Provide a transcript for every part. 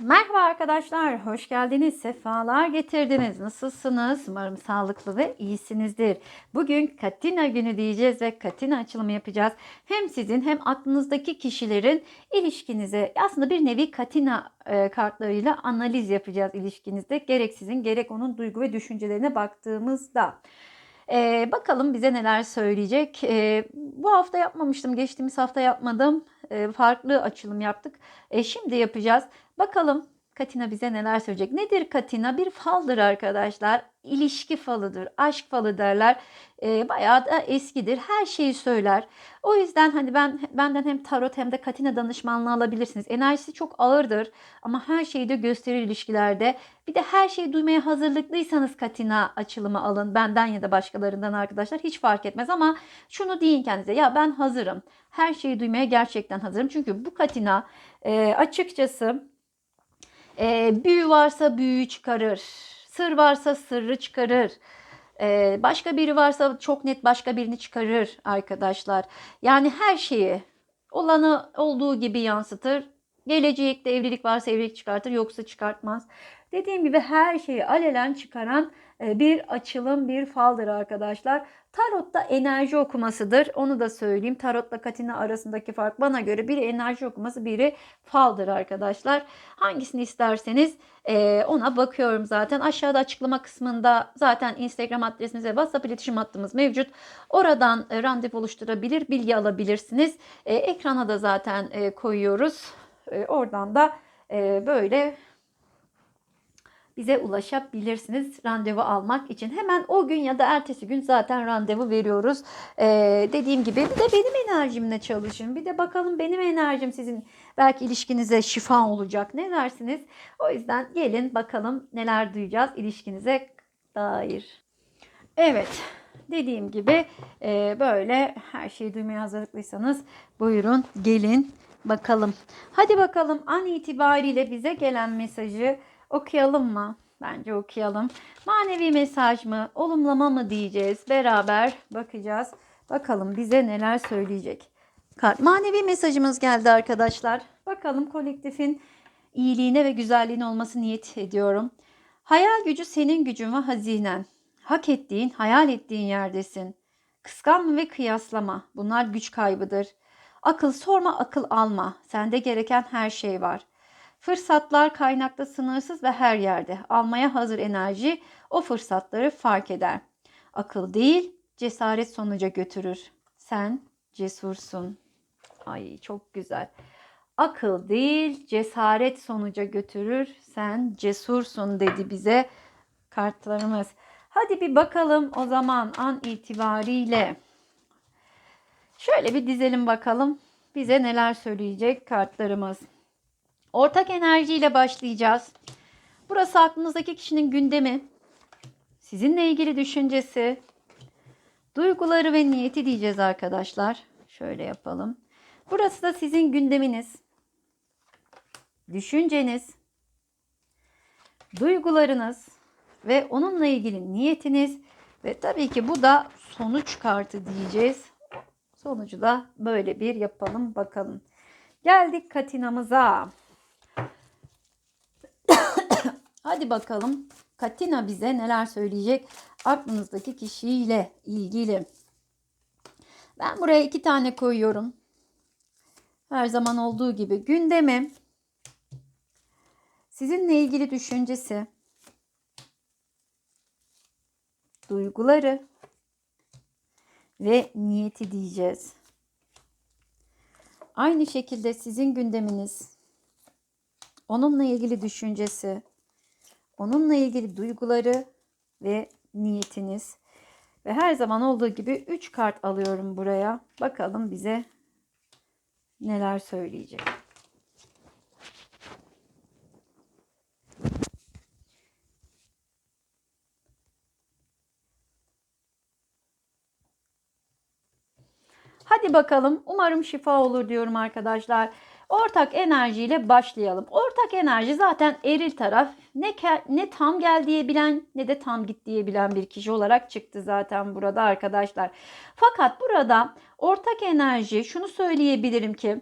Merhaba arkadaşlar, hoş geldiniz, sefalar getirdiniz. Nasılsınız? Umarım sağlıklı ve iyisinizdir. Bugün Katina günü diyeceğiz ve Katina açılımı yapacağız. Hem sizin hem aklınızdaki kişilerin ilişkinize aslında bir nevi Katina e, kartlarıyla analiz yapacağız ilişkinizde. Gerek sizin gerek onun duygu ve düşüncelerine baktığımızda. Ee, bakalım bize neler söyleyecek. Ee, bu hafta yapmamıştım. Geçtiğimiz hafta yapmadım. Ee, farklı açılım yaptık. Ee, şimdi yapacağız. Bakalım Katina bize neler söyleyecek. Nedir Katina? Bir faldır arkadaşlar. İlişki falıdır. Aşk falı derler. Ee, bayağı da eskidir. Her şeyi söyler. O yüzden hani ben benden hem tarot hem de Katina danışmanlığı alabilirsiniz. Enerjisi çok ağırdır ama her şeyi de gösterir ilişkilerde. Bir de her şeyi duymaya hazırlıklıysanız Katina açılımı alın. Benden ya da başkalarından arkadaşlar hiç fark etmez ama şunu deyin kendinize. Ya ben hazırım. Her şeyi duymaya gerçekten hazırım. Çünkü bu Katina e, açıkçası e, büyü varsa büyüyü çıkarır. Sır varsa sırrı çıkarır. Ee, başka biri varsa çok net başka birini çıkarır arkadaşlar. Yani her şeyi olanı olduğu gibi yansıtır. Gelecekte evlilik varsa evlilik çıkartır yoksa çıkartmaz. Dediğim gibi her şeyi alelen çıkaran e, bir açılım, bir faldır arkadaşlar. Tarot'ta enerji okumasıdır. Onu da söyleyeyim. Tarot'la Katina arasındaki fark bana göre biri enerji okuması, biri faldır arkadaşlar. Hangisini isterseniz ona bakıyorum zaten. Aşağıda açıklama kısmında zaten Instagram adresimiz ve WhatsApp iletişim hattımız mevcut. Oradan randevu oluşturabilir, bilgi alabilirsiniz. Ekrana da zaten koyuyoruz. Oradan da böyle bize ulaşabilirsiniz randevu almak için. Hemen o gün ya da ertesi gün zaten randevu veriyoruz. Ee, dediğim gibi bir de benim enerjimle çalışın. Bir de bakalım benim enerjim sizin belki ilişkinize şifa olacak. Ne dersiniz? O yüzden gelin bakalım neler duyacağız ilişkinize dair. Evet. Dediğim gibi e, böyle her şeyi duymaya hazırlıklıysanız buyurun gelin bakalım. Hadi bakalım an itibariyle bize gelen mesajı Okuyalım mı? Bence okuyalım. Manevi mesaj mı, olumlama mı diyeceğiz. Beraber bakacağız. Bakalım bize neler söyleyecek. Manevi mesajımız geldi arkadaşlar. Bakalım kolektifin iyiliğine ve güzelliğine olması niyet ediyorum. Hayal gücü senin gücün ve hazinen. Hak ettiğin, hayal ettiğin yerdesin. Kıskanma ve kıyaslama. Bunlar güç kaybıdır. Akıl sorma, akıl alma. Sende gereken her şey var.'' Fırsatlar kaynakta sınırsız ve her yerde. Almaya hazır enerji o fırsatları fark eder. Akıl değil, cesaret sonuca götürür. Sen cesursun. Ay çok güzel. Akıl değil, cesaret sonuca götürür. Sen cesursun dedi bize kartlarımız. Hadi bir bakalım o zaman an itibariyle. Şöyle bir dizelim bakalım. Bize neler söyleyecek kartlarımız. Ortak enerjiyle başlayacağız. Burası aklınızdaki kişinin gündemi. Sizinle ilgili düşüncesi, duyguları ve niyeti diyeceğiz arkadaşlar. Şöyle yapalım. Burası da sizin gündeminiz, düşünceniz, duygularınız ve onunla ilgili niyetiniz ve tabii ki bu da sonuç kartı diyeceğiz. Sonucu da böyle bir yapalım bakalım. Geldik katinamıza. Hadi bakalım Katina bize neler söyleyecek aklınızdaki kişiyle ilgili. Ben buraya iki tane koyuyorum. Her zaman olduğu gibi gündemi, sizinle ilgili düşüncesi, duyguları ve niyeti diyeceğiz. Aynı şekilde sizin gündeminiz, onunla ilgili düşüncesi, onunla ilgili duyguları ve niyetiniz. Ve her zaman olduğu gibi 3 kart alıyorum buraya. Bakalım bize neler söyleyecek. Hadi bakalım. Umarım şifa olur diyorum arkadaşlar. Ortak enerjiyle başlayalım. Ortak enerji zaten eril taraf. Ne, ne tam gel diyebilen ne de tam git diyebilen bir kişi olarak çıktı zaten burada arkadaşlar. Fakat burada ortak enerji şunu söyleyebilirim ki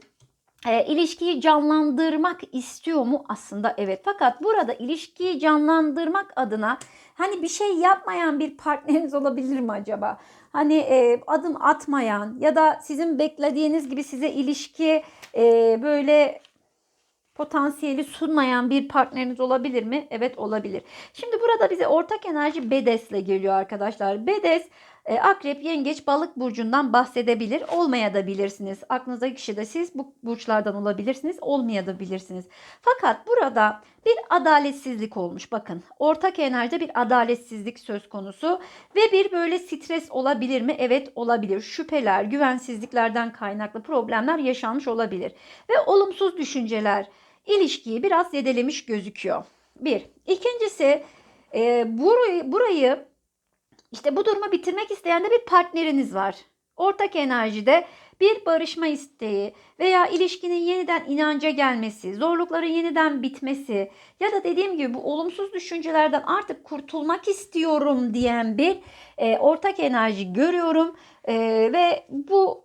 e, ilişkiyi canlandırmak istiyor mu? Aslında evet. Fakat burada ilişkiyi canlandırmak adına hani bir şey yapmayan bir partneriniz olabilir mi acaba? Hani e, adım atmayan ya da sizin beklediğiniz gibi size ilişki e, böyle potansiyeli sunmayan bir partneriniz olabilir mi? Evet olabilir. Şimdi burada bize ortak enerji Bedes'le geliyor arkadaşlar. Bedes e, akrep, yengeç, balık burcundan bahsedebilir. Olmaya da bilirsiniz. Aklınızdaki kişi de siz bu burçlardan olabilirsiniz. Olmaya da bilirsiniz. Fakat burada bir adaletsizlik olmuş. Bakın ortak enerjide bir adaletsizlik söz konusu. Ve bir böyle stres olabilir mi? Evet olabilir. Şüpheler, güvensizliklerden kaynaklı problemler yaşanmış olabilir. Ve olumsuz düşünceler ilişkiyi biraz zedelemiş gözüküyor. Bir. İkincisi e, burayı, burayı işte bu durumu bitirmek isteyen de bir partneriniz var. Ortak enerjide bir barışma isteği veya ilişkinin yeniden inanca gelmesi, zorlukların yeniden bitmesi ya da dediğim gibi bu olumsuz düşüncelerden artık kurtulmak istiyorum diyen bir e, ortak enerji görüyorum e, ve bu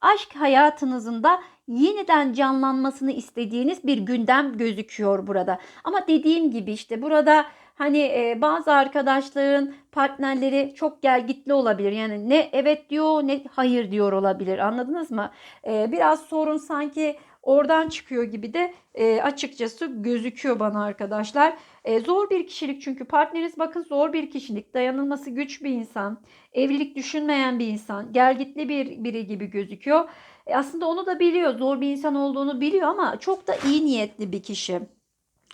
aşk hayatınızın da yeniden canlanmasını istediğiniz bir gündem gözüküyor burada. Ama dediğim gibi işte burada hani e, bazı arkadaşların partnerleri çok gelgitli olabilir. Yani ne evet diyor ne hayır diyor olabilir. Anladınız mı? E, biraz sorun sanki oradan çıkıyor gibi de e, açıkçası gözüküyor bana arkadaşlar. E, zor bir kişilik çünkü partneriniz bakın zor bir kişilik. Dayanılması güç bir insan. Evlilik düşünmeyen bir insan. Gelgitli bir biri gibi gözüküyor. E, aslında onu da biliyor. Zor bir insan olduğunu biliyor ama çok da iyi niyetli bir kişi.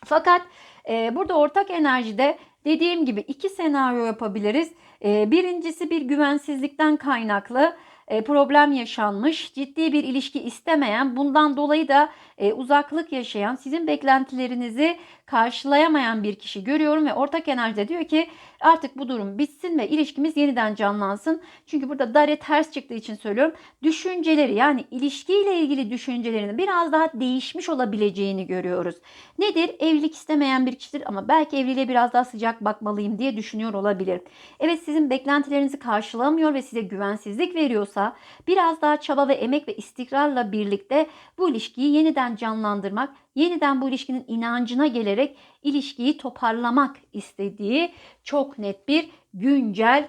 Fakat burada ortak enerjide dediğim gibi iki senaryo yapabiliriz. E, birincisi bir güvensizlikten kaynaklı e, problem yaşanmış, ciddi bir ilişki istemeyen, bundan dolayı da e, uzaklık yaşayan, sizin beklentilerinizi karşılayamayan bir kişi görüyorum ve ortak enerjide diyor ki artık bu durum bitsin ve ilişkimiz yeniden canlansın. Çünkü burada dare ters çıktığı için söylüyorum. Düşünceleri yani ilişkiyle ilgili düşüncelerinin biraz daha değişmiş olabileceğini görüyoruz. Nedir? Evlilik istemeyen bir kişidir ama belki evliliğe biraz daha sıcak bakmalıyım diye düşünüyor olabilir. Evet sizin beklentilerinizi karşılamıyor ve size güvensizlik veriyorsa biraz daha çaba ve emek ve istikrarla birlikte bu ilişkiyi yeniden canlandırmak, yeniden bu ilişkinin inancına gelerek ilişkiyi toparlamak istediği çok net bir güncel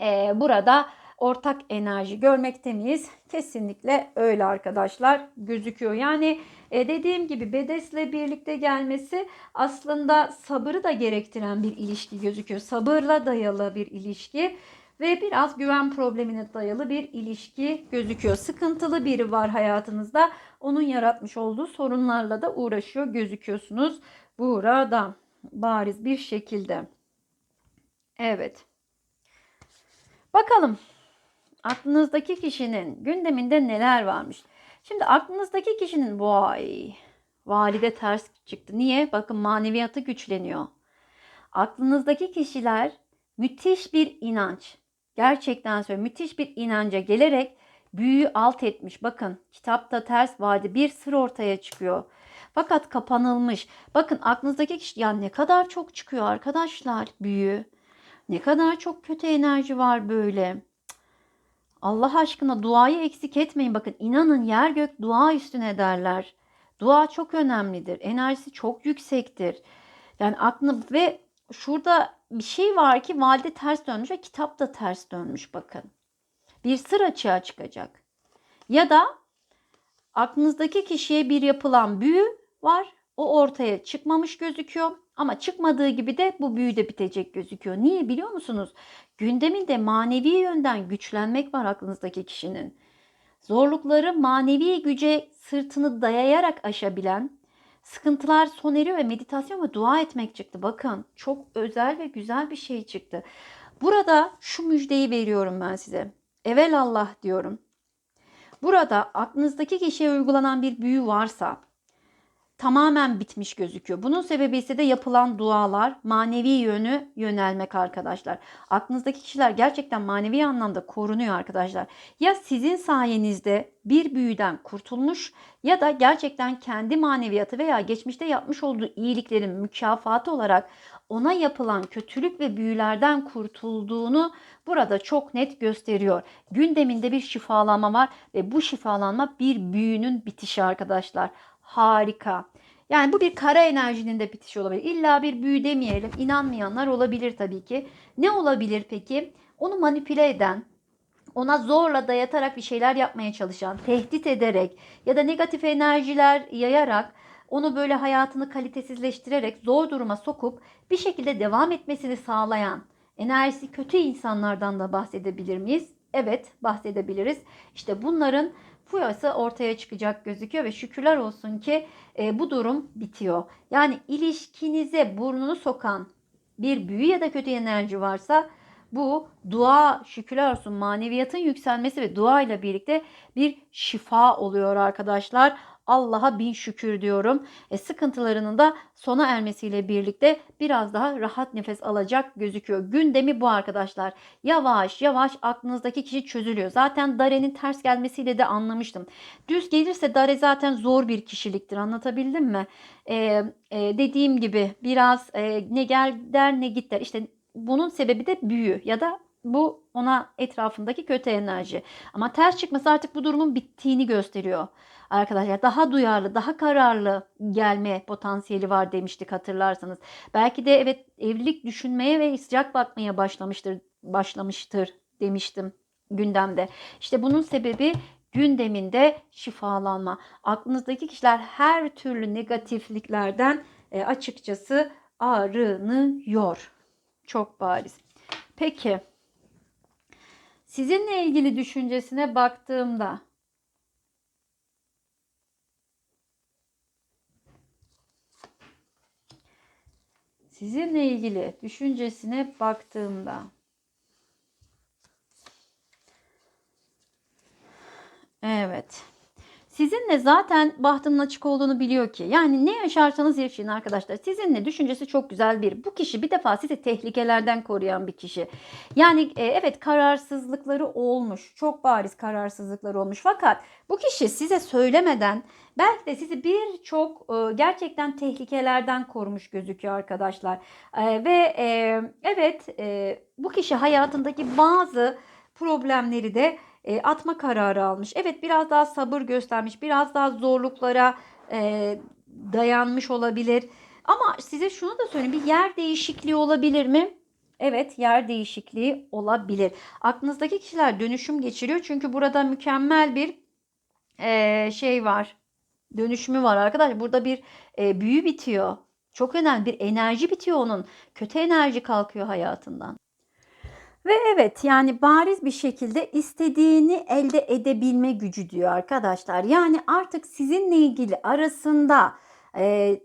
e, burada ortak enerji görmekte miyiz? Kesinlikle öyle arkadaşlar gözüküyor. Yani e, dediğim gibi Bedes'le birlikte gelmesi aslında sabırı da gerektiren bir ilişki gözüküyor. Sabırla dayalı bir ilişki ve biraz güven problemine dayalı bir ilişki gözüküyor. Sıkıntılı biri var hayatınızda. Onun yaratmış olduğu sorunlarla da uğraşıyor gözüküyorsunuz burada bariz bir şekilde. Evet. Bakalım aklınızdaki kişinin gündeminde neler varmış. Şimdi aklınızdaki kişinin vay valide ters çıktı. Niye? Bakın maneviyatı güçleniyor. Aklınızdaki kişiler müthiş bir inanç. Gerçekten söylüyorum müthiş bir inanca gelerek büyüyü alt etmiş. Bakın kitapta ters vade bir sır ortaya çıkıyor. Fakat kapanılmış. Bakın aklınızdaki kişi ya ne kadar çok çıkıyor arkadaşlar büyü. Ne kadar çok kötü enerji var böyle. Allah aşkına duayı eksik etmeyin. Bakın inanın yer gök dua üstüne derler. Dua çok önemlidir. Enerjisi çok yüksektir. Yani aklını ve şurada bir şey var ki valide ters dönmüş ve kitap da ters dönmüş bakın. Bir sır açığa çıkacak. Ya da aklınızdaki kişiye bir yapılan büyü var. O ortaya çıkmamış gözüküyor. Ama çıkmadığı gibi de bu büyü de bitecek gözüküyor. Niye biliyor musunuz? Gündeminde manevi yönden güçlenmek var aklınızdaki kişinin. Zorlukları manevi güce sırtını dayayarak aşabilen, sıkıntılar son eriyor ve meditasyon ve dua etmek çıktı. Bakın çok özel ve güzel bir şey çıktı. Burada şu müjdeyi veriyorum ben size. Evel Allah diyorum. Burada aklınızdaki kişiye uygulanan bir büyü varsa tamamen bitmiş gözüküyor. Bunun sebebi ise de yapılan dualar, manevi yönü yönelmek arkadaşlar. Aklınızdaki kişiler gerçekten manevi anlamda korunuyor arkadaşlar. Ya sizin sayenizde bir büyüden kurtulmuş ya da gerçekten kendi maneviyatı veya geçmişte yapmış olduğu iyiliklerin mükafatı olarak ona yapılan kötülük ve büyülerden kurtulduğunu burada çok net gösteriyor. Gündeminde bir şifalanma var ve bu şifalanma bir büyünün bitişi arkadaşlar. Harika. Yani bu bir kara enerjinin de bitişi olabilir. İlla bir büyü demeyelim. İnanmayanlar olabilir tabii ki. Ne olabilir peki? Onu manipüle eden, ona zorla dayatarak bir şeyler yapmaya çalışan, tehdit ederek ya da negatif enerjiler yayarak onu böyle hayatını kalitesizleştirerek zor duruma sokup bir şekilde devam etmesini sağlayan enerjisi kötü insanlardan da bahsedebilir miyiz? Evet bahsedebiliriz. İşte bunların fuyası ortaya çıkacak gözüküyor ve şükürler olsun ki e, bu durum bitiyor. Yani ilişkinize burnunu sokan bir büyü ya da kötü enerji varsa bu dua şükürler olsun maneviyatın yükselmesi ve dua ile birlikte bir şifa oluyor arkadaşlar. Allah'a bin şükür diyorum. E, sıkıntılarının da sona ermesiyle birlikte biraz daha rahat nefes alacak gözüküyor. Gündemi bu arkadaşlar. Yavaş yavaş aklınızdaki kişi çözülüyor. Zaten Dare'nin ters gelmesiyle de anlamıştım. Düz gelirse Dare zaten zor bir kişiliktir. Anlatabildim mi? E, e, dediğim gibi biraz e, ne gel der ne git der. İşte bunun sebebi de büyü ya da bu ona etrafındaki kötü enerji. Ama ters çıkması artık bu durumun bittiğini gösteriyor arkadaşlar daha duyarlı, daha kararlı gelme potansiyeli var demiştik hatırlarsanız. Belki de evet evlilik düşünmeye ve sıcak bakmaya başlamıştır başlamıştır demiştim gündemde. İşte bunun sebebi gündeminde şifalanma. Aklınızdaki kişiler her türlü negatifliklerden e, açıkçası arınıyor. Çok bariz. Peki sizinle ilgili düşüncesine baktığımda sizinle ilgili düşüncesine baktığımda Evet. Sizinle zaten bahtının açık olduğunu biliyor ki. Yani ne yaşarsanız yaşayın arkadaşlar. Sizinle düşüncesi çok güzel bir. Bu kişi bir defa sizi tehlikelerden koruyan bir kişi. Yani e, evet kararsızlıkları olmuş. Çok bariz kararsızlıkları olmuş. Fakat bu kişi size söylemeden belki de sizi birçok e, gerçekten tehlikelerden korumuş gözüküyor arkadaşlar. E, ve evet bu kişi hayatındaki bazı problemleri de e, atma kararı almış. Evet biraz daha sabır göstermiş, biraz daha zorluklara e, dayanmış olabilir. Ama size şunu da söyleyeyim bir yer değişikliği olabilir mi? Evet yer değişikliği olabilir. Aklınızdaki kişiler dönüşüm geçiriyor. Çünkü burada mükemmel bir e, şey var. Dönüşümü var arkadaşlar. Burada bir e, büyü bitiyor. Çok önemli bir enerji bitiyor onun. Kötü enerji kalkıyor hayatından. Ve evet yani bariz bir şekilde istediğini elde edebilme gücü diyor arkadaşlar. Yani artık sizinle ilgili arasında e,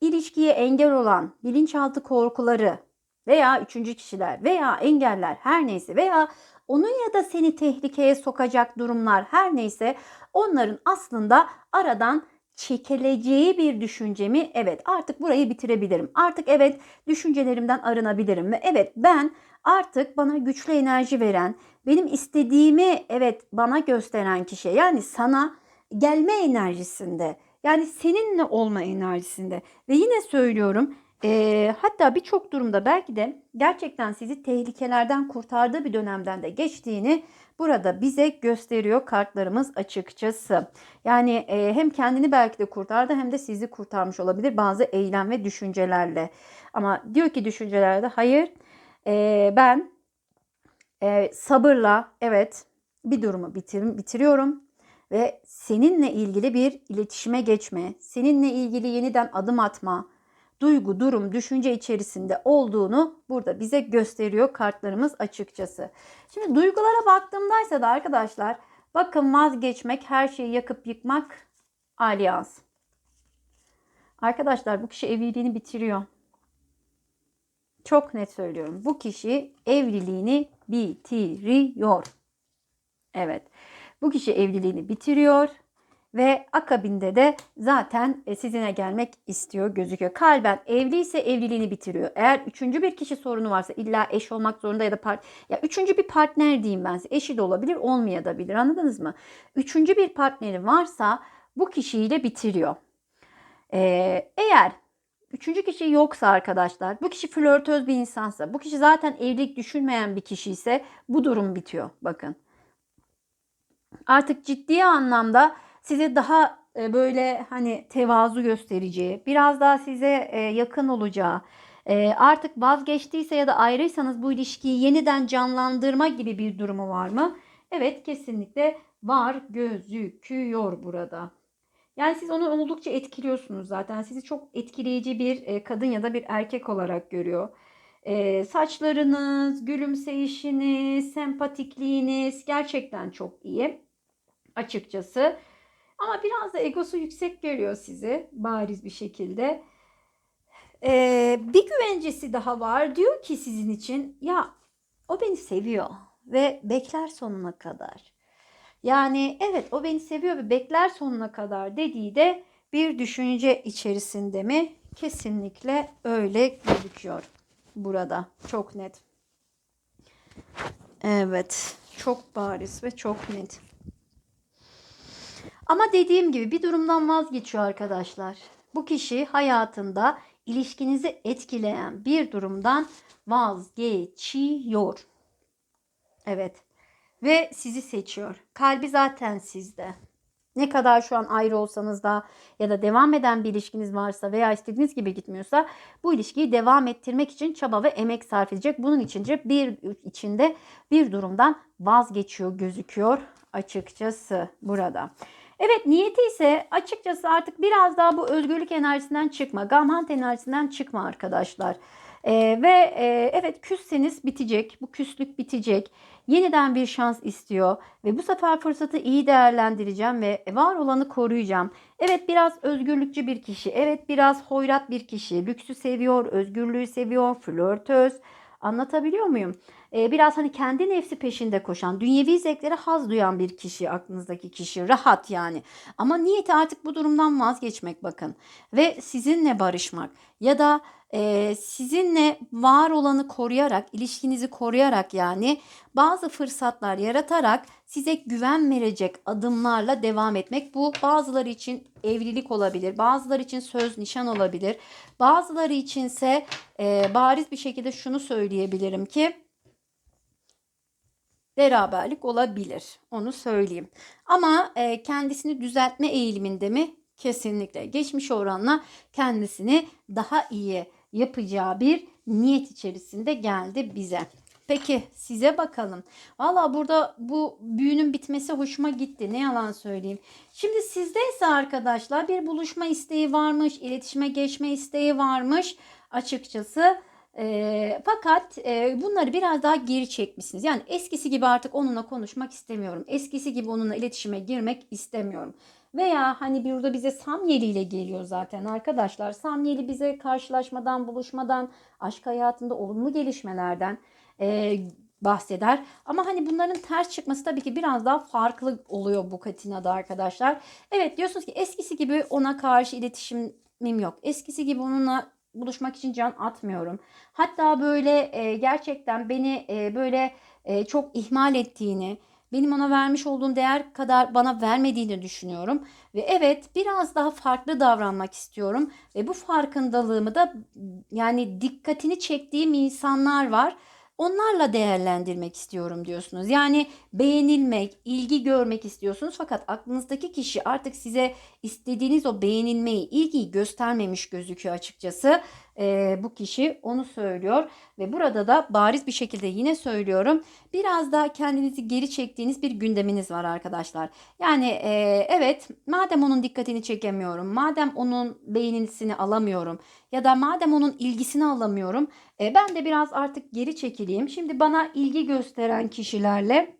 ilişkiye engel olan bilinçaltı korkuları veya üçüncü kişiler veya engeller her neyse veya onun ya da seni tehlikeye sokacak durumlar her neyse onların aslında aradan çekileceği bir düşüncemi evet artık burayı bitirebilirim. Artık evet düşüncelerimden arınabilirim ve evet ben artık bana güçlü enerji veren, benim istediğimi evet bana gösteren kişi yani sana gelme enerjisinde yani seninle olma enerjisinde ve yine söylüyorum e, hatta birçok durumda belki de gerçekten sizi tehlikelerden kurtardığı bir dönemden de geçtiğini burada bize gösteriyor kartlarımız açıkçası. Yani e, hem kendini belki de kurtardı hem de sizi kurtarmış olabilir bazı eylem ve düşüncelerle. Ama diyor ki düşüncelerde hayır e, ben e, sabırla evet bir durumu bitir, bitiriyorum ve seninle ilgili bir iletişime geçme, seninle ilgili yeniden adım atma, duygu, durum, düşünce içerisinde olduğunu burada bize gösteriyor kartlarımız açıkçası. Şimdi duygulara baktığımdaysa da arkadaşlar bakın vazgeçmek, her şeyi yakıp yıkmak alyans. Arkadaşlar bu kişi evliliğini bitiriyor. Çok net söylüyorum. Bu kişi evliliğini bitiriyor. Evet. Bu kişi evliliğini bitiriyor ve akabinde de zaten e, sizinle gelmek istiyor gözüküyor. Kalben evliyse evliliğini bitiriyor. Eğer üçüncü bir kişi sorunu varsa illa eş olmak zorunda ya da part ya üçüncü bir partner diyeyim ben size. Eşi de olabilir, olmayabilir. Anladınız mı? Üçüncü bir partneri varsa bu kişiyle bitiriyor. Ee, eğer üçüncü kişi yoksa arkadaşlar, bu kişi flörtöz bir insansa, bu kişi zaten evlilik düşünmeyen bir kişi ise bu durum bitiyor. Bakın. Artık ciddi anlamda size daha e, böyle hani tevazu göstereceği, biraz daha size e, yakın olacağı, e, artık vazgeçtiyse ya da ayrıysanız bu ilişkiyi yeniden canlandırma gibi bir durumu var mı? Evet kesinlikle var gözüküyor burada. Yani siz onu oldukça etkiliyorsunuz zaten. Sizi çok etkileyici bir e, kadın ya da bir erkek olarak görüyor. E, saçlarınız, gülümseyişiniz, sempatikliğiniz gerçekten çok iyi açıkçası. Ama biraz da egosu yüksek görüyor sizi bariz bir şekilde. Ee, bir güvencesi daha var. Diyor ki sizin için ya o beni seviyor ve bekler sonuna kadar. Yani evet o beni seviyor ve bekler sonuna kadar dediği de bir düşünce içerisinde mi? Kesinlikle öyle gözüküyor burada. Çok net. Evet. Çok bariz ve çok net. Ama dediğim gibi bir durumdan vazgeçiyor arkadaşlar. Bu kişi hayatında ilişkinizi etkileyen bir durumdan vazgeçiyor. Evet. Ve sizi seçiyor. Kalbi zaten sizde. Ne kadar şu an ayrı olsanız da ya da devam eden bir ilişkiniz varsa veya istediğiniz gibi gitmiyorsa bu ilişkiyi devam ettirmek için çaba ve emek sarf edecek. Bunun içince bir içinde bir durumdan vazgeçiyor gözüküyor açıkçası burada. Evet niyeti ise açıkçası artık biraz daha bu özgürlük enerjisinden çıkma, gamhant enerjisinden çıkma arkadaşlar. Ee, ve e, evet küsseniz bitecek, bu küslük bitecek. Yeniden bir şans istiyor ve bu sefer fırsatı iyi değerlendireceğim ve var olanı koruyacağım. Evet biraz özgürlükçü bir kişi, evet biraz hoyrat bir kişi, lüksü seviyor, özgürlüğü seviyor, flörtöz. Anlatabiliyor muyum? Ee, biraz hani kendi nefsi peşinde koşan, dünyevi zevklere haz duyan bir kişi, aklınızdaki kişi. Rahat yani. Ama niyeti artık bu durumdan vazgeçmek bakın. Ve sizinle barışmak ya da e, sizinle var olanı koruyarak, ilişkinizi koruyarak yani bazı fırsatlar yaratarak size güven verecek adımlarla devam etmek. Bu bazıları için evlilik olabilir, bazıları için söz nişan olabilir, bazıları içinse e, bariz bir şekilde şunu söyleyebilirim ki beraberlik olabilir. Onu söyleyeyim. Ama e, kendisini düzeltme eğiliminde mi? Kesinlikle. Geçmiş oranla kendisini daha iyi yapacağı bir niyet içerisinde geldi bize. Peki size bakalım. Valla burada bu büyünün bitmesi hoşuma gitti. Ne yalan söyleyeyim. Şimdi sizde ise arkadaşlar bir buluşma isteği varmış. iletişime geçme isteği varmış. Açıkçası e, fakat e, bunları biraz daha geri çekmişsiniz. Yani eskisi gibi artık onunla konuşmak istemiyorum. Eskisi gibi onunla iletişime girmek istemiyorum. Veya hani burada bize Samyeli ile geliyor zaten arkadaşlar. Samyeli bize karşılaşmadan, buluşmadan, aşk hayatında olumlu gelişmelerden e, bahseder. Ama hani bunların ters çıkması tabii ki biraz daha farklı oluyor bu katinada arkadaşlar. Evet diyorsunuz ki eskisi gibi ona karşı iletişimim yok. Eskisi gibi onunla buluşmak için can atmıyorum. Hatta böyle e, gerçekten beni e, böyle e, çok ihmal ettiğini, benim ona vermiş olduğum değer kadar bana vermediğini düşünüyorum. Ve evet biraz daha farklı davranmak istiyorum. Ve bu farkındalığımı da yani dikkatini çektiğim insanlar var. Onlarla değerlendirmek istiyorum diyorsunuz. Yani beğenilmek, ilgi görmek istiyorsunuz fakat aklınızdaki kişi artık size istediğiniz o beğenilmeyi, ilgiyi göstermemiş gözüküyor açıkçası. Ee, bu kişi onu söylüyor ve burada da bariz bir şekilde yine söylüyorum. Biraz daha kendinizi geri çektiğiniz bir gündeminiz var arkadaşlar. Yani e, evet madem onun dikkatini çekemiyorum, madem onun beğenisini alamıyorum ya da madem onun ilgisini alamıyorum e, ben de biraz artık geri çekileyim. Şimdi bana ilgi gösteren kişilerle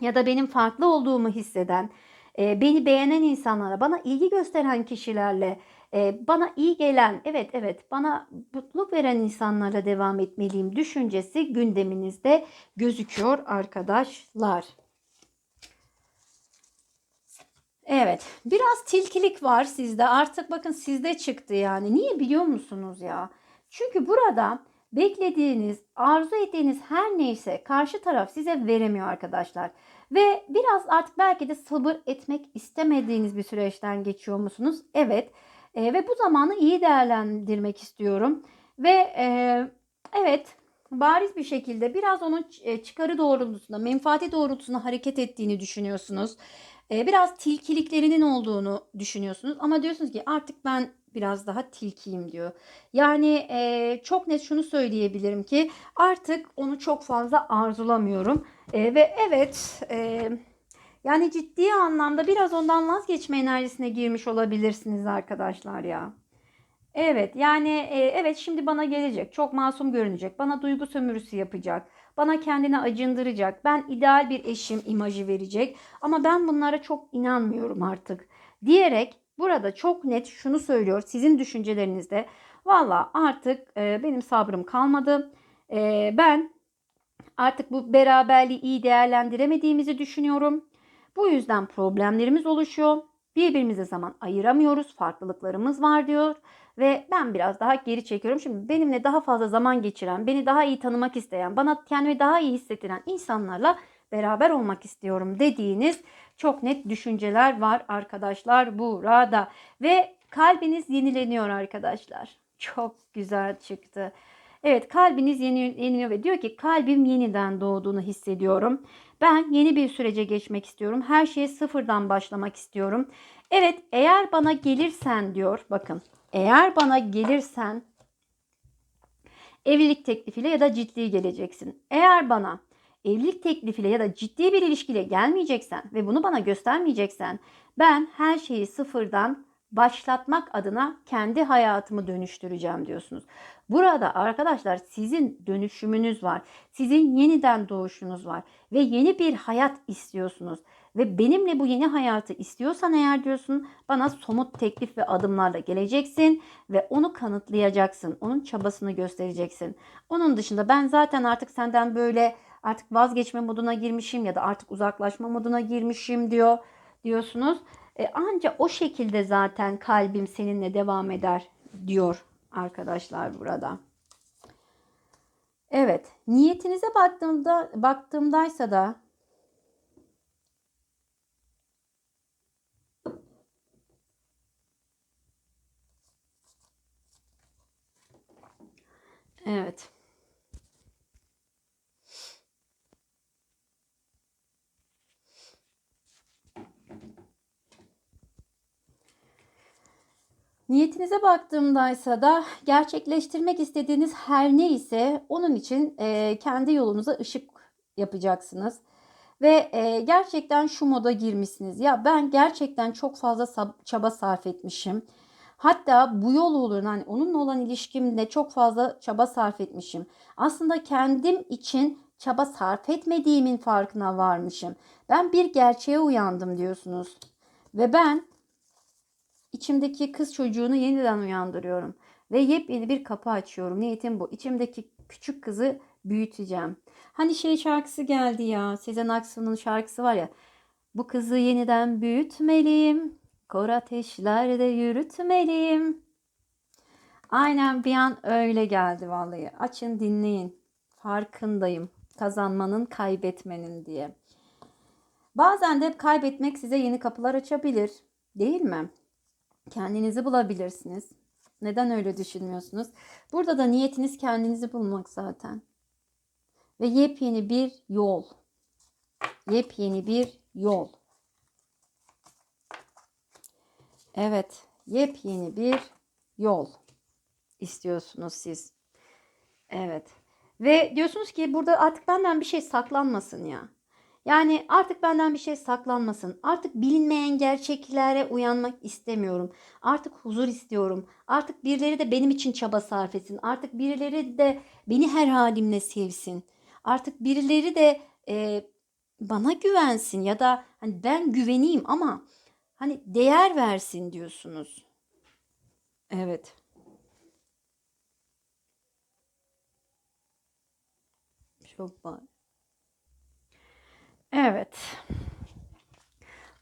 ya da benim farklı olduğumu hisseden, e, beni beğenen insanlara, bana ilgi gösteren kişilerle, bana iyi gelen, evet evet bana mutluluk veren insanlarla devam etmeliyim düşüncesi gündeminizde gözüküyor arkadaşlar. Evet, biraz tilkilik var sizde. Artık bakın sizde çıktı yani. Niye biliyor musunuz ya? Çünkü burada beklediğiniz, arzu ettiğiniz her neyse karşı taraf size veremiyor arkadaşlar. Ve biraz artık belki de sabır etmek istemediğiniz bir süreçten geçiyor musunuz? Evet. E, ve bu zamanı iyi değerlendirmek istiyorum. Ve e, evet bariz bir şekilde biraz onun e, çıkarı doğrultusunda, menfaati doğrultusunda hareket ettiğini düşünüyorsunuz. E, biraz tilkiliklerinin olduğunu düşünüyorsunuz. Ama diyorsunuz ki artık ben biraz daha tilkiyim diyor. Yani e, çok net şunu söyleyebilirim ki artık onu çok fazla arzulamıyorum. E, ve evet e, yani ciddi anlamda biraz ondan vazgeçme enerjisine girmiş olabilirsiniz arkadaşlar ya. Evet yani e, evet şimdi bana gelecek. Çok masum görünecek. Bana duygu sömürüsü yapacak. Bana kendini acındıracak. Ben ideal bir eşim imajı verecek. Ama ben bunlara çok inanmıyorum artık. Diyerek burada çok net şunu söylüyor sizin düşüncelerinizde. Valla artık e, benim sabrım kalmadı. E, ben artık bu beraberliği iyi değerlendiremediğimizi düşünüyorum bu yüzden problemlerimiz oluşuyor birbirimize zaman ayıramıyoruz farklılıklarımız var diyor ve ben biraz daha geri çekiyorum. Şimdi benimle daha fazla zaman geçiren, beni daha iyi tanımak isteyen, bana kendimi daha iyi hissettiren insanlarla beraber olmak istiyorum dediğiniz çok net düşünceler var arkadaşlar burada. Ve kalbiniz yenileniyor arkadaşlar. Çok güzel çıktı. Evet kalbiniz yeni, yeniliyor ve diyor ki kalbim yeniden doğduğunu hissediyorum. Ben yeni bir sürece geçmek istiyorum. Her şeye sıfırdan başlamak istiyorum. Evet eğer bana gelirsen diyor bakın eğer bana gelirsen evlilik teklifiyle ya da ciddi geleceksin. Eğer bana evlilik teklifiyle ya da ciddi bir ilişkiyle gelmeyeceksen ve bunu bana göstermeyeceksen ben her şeyi sıfırdan başlatmak adına kendi hayatımı dönüştüreceğim diyorsunuz. Burada arkadaşlar sizin dönüşümünüz var. Sizin yeniden doğuşunuz var ve yeni bir hayat istiyorsunuz. Ve benimle bu yeni hayatı istiyorsan eğer diyorsun bana somut teklif ve adımlarla geleceksin ve onu kanıtlayacaksın. Onun çabasını göstereceksin. Onun dışında ben zaten artık senden böyle artık vazgeçme moduna girmişim ya da artık uzaklaşma moduna girmişim diyor diyorsunuz. E, anca o şekilde zaten kalbim seninle devam eder diyor arkadaşlar burada. Evet, niyetinize baktığımda baktığımdaysa da Evet. Niyetinize baktığımdaysa da gerçekleştirmek istediğiniz her neyse onun için e, kendi yolunuza ışık yapacaksınız. Ve e, gerçekten şu moda girmişsiniz. Ya ben gerçekten çok fazla çaba sarf etmişim. Hatta bu yol uğruna hani onunla olan ilişkimde çok fazla çaba sarf etmişim. Aslında kendim için çaba sarf etmediğimin farkına varmışım. Ben bir gerçeğe uyandım diyorsunuz. Ve ben içimdeki kız çocuğunu yeniden uyandırıyorum. Ve yepyeni bir kapı açıyorum. Niyetim bu. İçimdeki küçük kızı büyüteceğim. Hani şey şarkısı geldi ya. Sezen Aksu'nun şarkısı var ya. Bu kızı yeniden büyütmeliyim. Kor ateşlerde yürütmeliyim. Aynen bir an öyle geldi vallahi. Açın dinleyin. Farkındayım. Kazanmanın kaybetmenin diye. Bazen de kaybetmek size yeni kapılar açabilir. Değil mi? Kendinizi bulabilirsiniz. Neden öyle düşünmüyorsunuz? Burada da niyetiniz kendinizi bulmak zaten. Ve yepyeni bir yol. Yepyeni bir yol. Evet, yepyeni bir yol istiyorsunuz siz. Evet. Ve diyorsunuz ki burada artık benden bir şey saklanmasın ya. Yani artık benden bir şey saklanmasın. Artık bilinmeyen gerçeklere uyanmak istemiyorum. Artık huzur istiyorum. Artık birileri de benim için çaba sarf etsin. Artık birileri de beni her halimle sevsin. Artık birileri de e, bana güvensin ya da hani ben güveneyim ama Hani değer versin diyorsunuz. Evet. Çok var. Evet.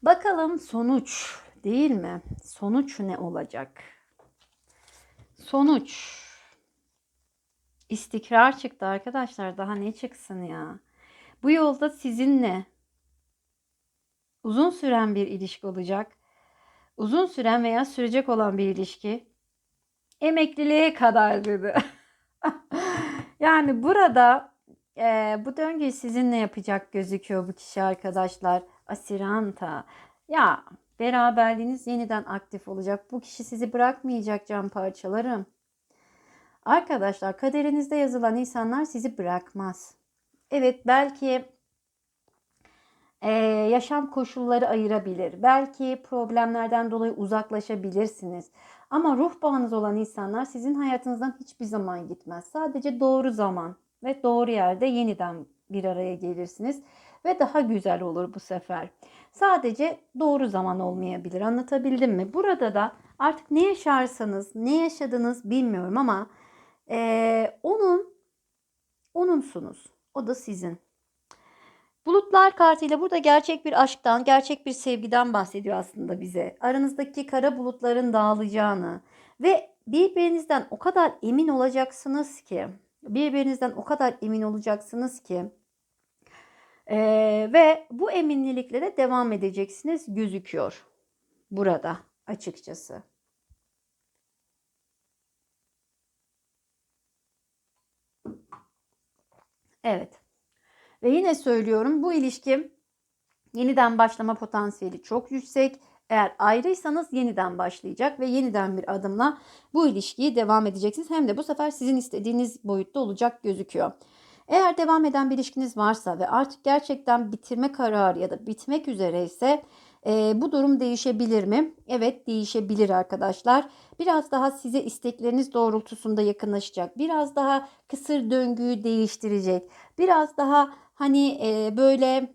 Bakalım sonuç değil mi? Sonuç ne olacak? Sonuç. İstikrar çıktı arkadaşlar. Daha ne çıksın ya? Bu yolda sizinle uzun süren bir ilişki olacak. Uzun süren veya sürecek olan bir ilişki. Emekliliğe kadar dedi. yani burada e, bu döngüyü sizinle yapacak gözüküyor bu kişi arkadaşlar. Asiranta. Ya beraberliğiniz yeniden aktif olacak. Bu kişi sizi bırakmayacak can parçalarım. Arkadaşlar kaderinizde yazılan insanlar sizi bırakmaz. Evet belki e, yaşam koşulları ayırabilir. Belki problemlerden dolayı uzaklaşabilirsiniz. Ama ruh bağınız olan insanlar sizin hayatınızdan hiçbir zaman gitmez. Sadece doğru zaman ve doğru yerde yeniden bir araya gelirsiniz ve daha güzel olur bu sefer. Sadece doğru zaman olmayabilir. Anlatabildim mi? Burada da artık ne yaşarsanız, ne yaşadınız bilmiyorum ama ee, onun onunsunuz. O da sizin. Bulutlar kartıyla burada gerçek bir aşktan, gerçek bir sevgiden bahsediyor aslında bize. Aranızdaki kara bulutların dağılacağını ve birbirinizden o kadar emin olacaksınız ki, birbirinizden o kadar emin olacaksınız ki ee, ve bu eminlikle de devam edeceksiniz gözüküyor burada açıkçası. Evet. Ve yine söylüyorum bu ilişki yeniden başlama potansiyeli çok yüksek. Eğer ayrıysanız yeniden başlayacak ve yeniden bir adımla bu ilişkiyi devam edeceksiniz. Hem de bu sefer sizin istediğiniz boyutta olacak gözüküyor. Eğer devam eden bir ilişkiniz varsa ve artık gerçekten bitirme kararı ya da bitmek üzere ise e, bu durum değişebilir mi? Evet değişebilir arkadaşlar. Biraz daha size istekleriniz doğrultusunda yakınlaşacak. Biraz daha kısır döngüyü değiştirecek. Biraz daha hani e, böyle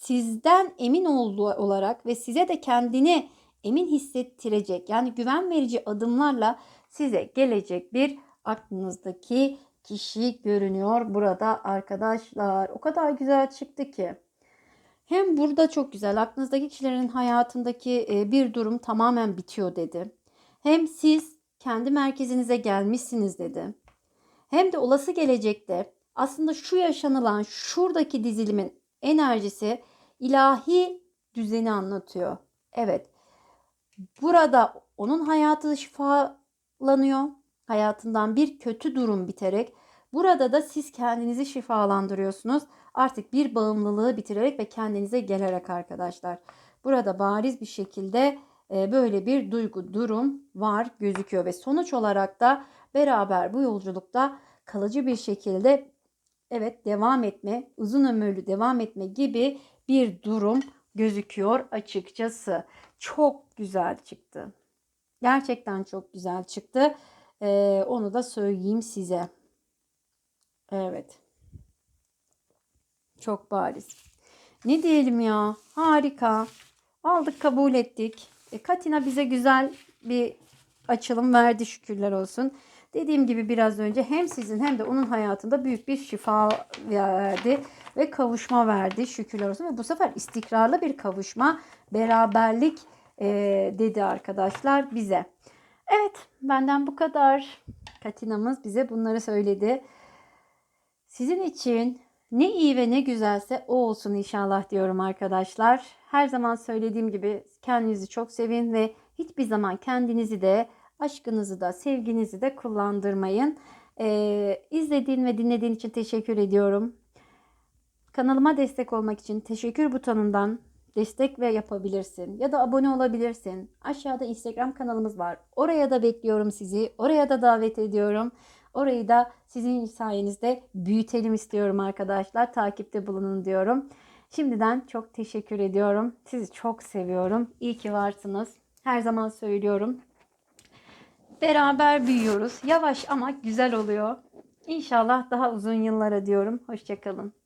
sizden emin olduğu olarak ve size de kendini emin hissettirecek yani güven verici adımlarla size gelecek bir aklınızdaki kişi görünüyor burada arkadaşlar. O kadar güzel çıktı ki. Hem burada çok güzel aklınızdaki kişilerin hayatındaki e, bir durum tamamen bitiyor dedi. Hem siz kendi merkezinize gelmişsiniz dedi. Hem de olası gelecekte aslında şu yaşanılan şuradaki dizilimin enerjisi ilahi düzeni anlatıyor. Evet. Burada onun hayatı şifalanıyor. Hayatından bir kötü durum biterek burada da siz kendinizi şifalandırıyorsunuz. Artık bir bağımlılığı bitirerek ve kendinize gelerek arkadaşlar. Burada bariz bir şekilde e, böyle bir duygu, durum var gözüküyor ve sonuç olarak da beraber bu yolculukta kalıcı bir şekilde evet devam etme, uzun ömürlü devam etme gibi bir durum gözüküyor açıkçası. Çok güzel çıktı. Gerçekten çok güzel çıktı. Ee, onu da söyleyeyim size. Evet. Çok bariz. Ne diyelim ya? Harika. Aldık kabul ettik. E, Katina bize güzel bir açılım verdi şükürler olsun. Dediğim gibi biraz önce hem sizin hem de onun hayatında büyük bir şifa verdi ve kavuşma verdi şükürler olsun. Ve bu sefer istikrarlı bir kavuşma, beraberlik e, dedi arkadaşlar bize. Evet benden bu kadar. Katina'mız bize bunları söyledi. Sizin için ne iyi ve ne güzelse o olsun inşallah diyorum arkadaşlar. Her zaman söylediğim gibi kendinizi çok sevin ve hiçbir zaman kendinizi de aşkınızı da sevginizi de kullandırmayın. Ee, izlediğin ve dinlediğin için teşekkür ediyorum. Kanalıma destek olmak için teşekkür butonundan destek ve yapabilirsin ya da abone olabilirsin. Aşağıda Instagram kanalımız var. Oraya da bekliyorum sizi. Oraya da davet ediyorum. Orayı da sizin sayenizde büyütelim istiyorum arkadaşlar. Takipte bulunun diyorum. Şimdiden çok teşekkür ediyorum. Sizi çok seviyorum. İyi ki varsınız. Her zaman söylüyorum. Beraber büyüyoruz. Yavaş ama güzel oluyor. İnşallah daha uzun yıllara diyorum. Hoşçakalın.